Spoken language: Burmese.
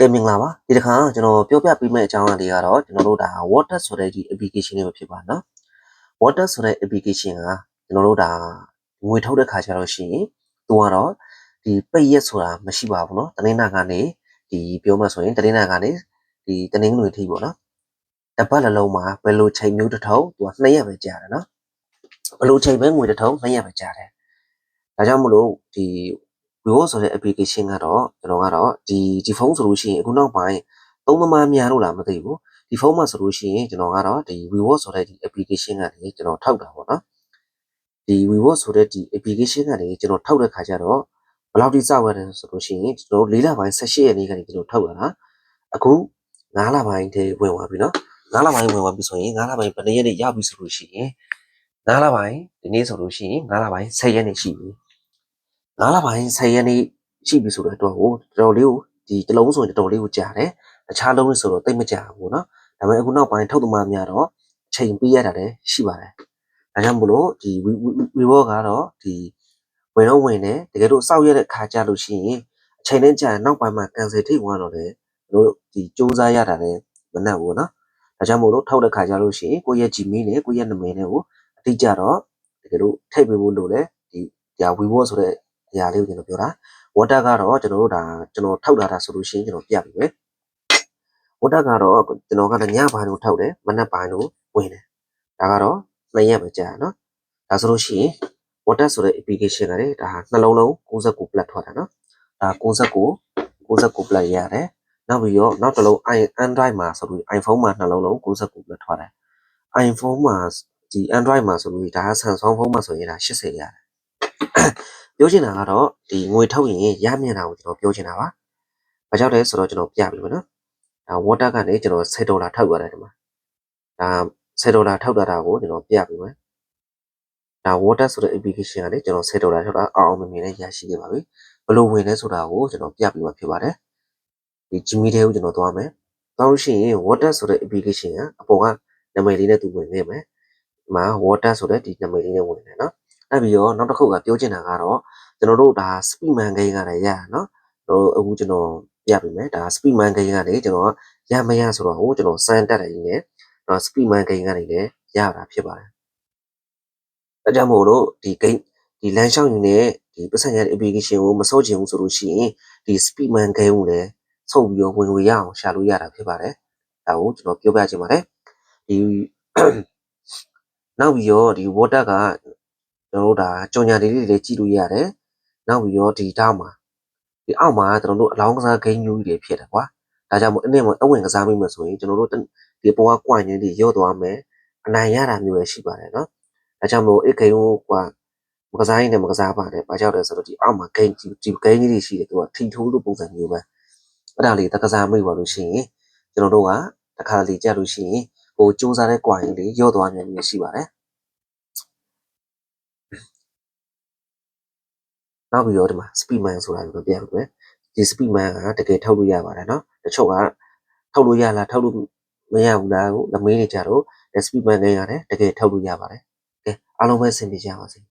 ကဲမင်္ဂလာပါဒီတစ်ခါကျွန်တော်ပြောပြပေးမယ့်အကြောင်းအရာတွေကတော့ကျွန်တော်တို့ဒါ water ဆိုတဲ့ဒီ application လေးပဲဖြစ်ပါနော် water ဆိုတဲ့ application ကကျွန်တော်တို့ဒါငွေထုတ်တဲ့ခါကျတော့ရှိရင်သူကတော့ဒီပိတ်ရက်ဆိုတာမရှိပါဘူးเนาะတနင်္လာကနေဒီပြောမှဆိုရင်တနင်္လာကနေဒီတနင်္ဂနွေထိပေါ့နော်တစ်ပတ်လုံးမှာဘယ်လိုချိန်မျိုးတစ်ထုံသူက2ရက်ပဲကြာတယ်เนาะဘယ်လိုချိန်ပဲငွေတစ်ထုံ2ရက်ပဲကြာတယ်ဒါကြောင့်မလို့ဒီ Vivo ဆိုတဲ့ application ကတော့ကျွန်တော်ကတော့ဒီဒီဖုန်းဆိုလို့ရှိရင်အခုနောက်ပိုင်းသုံးသမားများလို့လားမသိဘူးဒီဖုန်းမှာဆိုလို့ရှိရင်ကျွန်တော်ကတော့ဒီ Vivo ဆိုတဲ့ဒီ application ကနေကျွန်တော်ထောက်တာပေါ့နော်ဒီ Vivo ဆိုတဲ့ဒီ application ကနေကျွန်တော်ထောက်တဲ့ခါကျတော့ဘယ်လောက်ထိစောက်ရတယ်ဆိုလို့ရှိရင်ကျွန်တော်၄လပိုင်း18ရက်နေ့ကနေကျွန်တော်ထောက်တာအခု9လပိုင်းတည်းဝင်သွားပြီနော်9လပိုင်းဝင်သွားပြီဆိုရင်9လပိုင်းဘယ်နှစ်ရက်နေ့ရောက်ပြီဆိုလို့ရှိရင်9လပိုင်းဒီနေ့ဆိုလို့ရှိရင်9လပိုင်း10ရက်နေ့ရှိပြီ 9လပိုင်း10ရက်နေ့ရှိပြီဆိုတော့တော်ကိုတော်တော်လေးကိုဒီတစ်လုံးဆိုရင်တော်တော်လေးကိုကြာတယ်တခြားလုံးတွေဆိုတော့တိတ်မကြာဘူးเนาะဒါပေမဲ့အခုနောက်ပိုင်းထုတ်သမားများတော့အချိန်ပေးရတာလည်းရှိပါတယ်ဒါကြောင့်မို့လို့ဒီ Vivo ကတော့ဒီဝင်တော့ဝင်တယ်တကယ်လို့စောက်ရတဲ့ခါကြလို့ရှိရင်အချိန်နဲ့ကြာရင်နောက်ပိုင်းမှာ cancel ထိသွားတော့လေတို့ဒီစူးစမ်းရတာလည်းမနှက်ဘူးเนาะဒါကြောင့်မို့လို့ထောက်တဲ့ခါကြလို့ရှိရင်ကိုယ့်ရဲ့ Gmail နဲ့ကိုယ့်ရဲ့နာမည်နဲ့ကိုအတိအကျတော့တကယ်လို့ထည့်ပေးဖို့လိုတယ်ဒီဒါ Vivo ဆိုတဲ့ အရာလေးကိုကျွန်တော်ပြောတာ water ကတော့ကျွန်တော်တို့ဒါကျွန်တော်ထောက်လာတာဆိုလို့ရှိရင်ကျွန်တော်ပြပြီပဲ water ကတော့ကျွန်တော်ကလည်းညပိုင်းကိုထောက်တယ်မနက်ပိုင်းကိုဝင်တယ်ဒါကတော့နှစ်ရက်ပဲကြာနော်ဒါဆိုလို့ရှိရင် water ဆိုတဲ့ application ကလေဒါနှလုံးလုံး69 plat ထွက်တာနော်ဒါ69 69 plat ရတယ်နောက်ပြီးတော့နောက်တစ်လုံး Android မှာဆိုလို့ iPhone မှာနှလုံးလုံး69 plat ထွက်တယ် iPhone မှာဒီ Android မှာဆိုလို့ဒါ Samsung ဖုန်းမှာဆိုရင်ဒါ80ရတယ် ပြောချင်တာကတော့ဒီငွေထုတ်ရင်ရမြန်တာကိုကျွန်တော်ပြောချင်တာပါ။ဘာကြောင့်လဲဆိုတော့ကျွန်တော်ပြပြီမယ်နော်။ဒါ water ကနေကျွန်တော်10ဒေါ်လာထုတ်ရတယ်ဒီမှာ။ဒါ10ဒေါ်လာထုတ်တာကိုကျွန်တော်ပြပြီမယ်။ဒါ water ဆိုတဲ့ application ကနေကျွန်တော်10ဒေါ်လာထုတ်တာအောင်အောင်မြင်မြင်နဲ့ရရှိခဲ့ပါပြီ။ဘယ်လိုဝင်လဲဆိုတာကိုကျွန်တော်ပြပြီးမှဖြစ်ပါတယ်။ဒီ Gmail တွေကိုကျွန်တော်သွားမယ်။သွားလို့ရှိရင် water ဆိုတဲ့ application ကအပေါ်ကနာမည်လေးနဲ့သူဝင်ခဲ့မယ်။ဒီမှာ water ဆိုတဲ့ဒီနာမည်လေးနဲ့ဝင်တယ်နော်။ အဲ့ပြီးတော့နောက်တစ်ခုကပြောချင်တာကတော့ကျွန်တော်တို့ဒါ speedman game ကလည်းရရနော်တို့အခုကျွန်တော်ပြပေးမယ်ဒါ speedman game ကနေကျွန်တော်ရမရဆိုတော့ဟိုကျွန်တော်စမ်းတက်တယ်ကြီးနဲ့တော့ speedman game ကနေလည်းရတာဖြစ်ပါတယ်အဲကြောင့်မို့လို့ဒီ game ဒီလမ်းလျှောက်ရင်းနဲ့ဒီပတ်စံရတဲ့ application ကိုမစောချင်ဘူးဆိုလို့ရှိရင်ဒီ speedman game ကိုလည်းဆုပ်ပြီးတော့ဝင်လို့ရအောင်ရှာလို့ရတာဖြစ်ပါတယ်ဒါကိုကျွန်တော်ပြောပြချင်ပါတယ်ဒီနောက်ပြီးတော့ဒီ water က ကျွန်တော်တို့ဒါကြော်ညာလေးတွေလည်းကြည့်လို့ရတယ်။နောက်ပြီးတော့ဒီတောက်မှာဒီအောက်မှာကျွန်တော်တို့အလောင်းကစားဂိမ်းမျိုးတွေဖြစ်တယ်ကွာ။ဒါကြောင့်မို့အနေနဲ့အဝင်ကစားမိမှဆိုရင်ကျွန်တော်တို့ဒီပေါ်ကကွိုင်နေတွေရော့သွားမယ်။အနိုင်ရတာမျိုးလည်းရှိပါတယ်နော်။ဒါကြောင့်မို့အဂိမ်းကိုကွာမကစားရင်လည်းမကစားပါနဲ့။ဘာကြောင့်လဲဆိုတော့ဒီအောက်မှာဂိမ်းဒီဂိမ်းကြီးတွေရှိတယ်သူကထီထိုးလို့ပုံစံမျိုးပဲ။အဲ့ဒါလေးတကစားမိပါလို့ရှိရင်ကျွန်တော်တို့ကတခါလေကြလို့ရှိရင်ဟိုစူးစားတဲ့ကွိုင်လေးရော့သွားနိုင်မျိုးရှိပါတယ်။ နောက်ပြီးတော့ဒီမှာ speed man ဆိုတာကိုပြန်ပြမယ်ဒီ speed man ကတကယ်ထောက်လို့ရပါတယ်နော်တချို့ကထောက်လို့ရလားထောက်လို့မရဘူးလားကိုလမေးနေကြတော့ speed man နဲ့ရတယ်တကယ်ထောက်လို့ရပါတယ်ကဲအားလုံးပဲဆင်ပြေကြပါစေ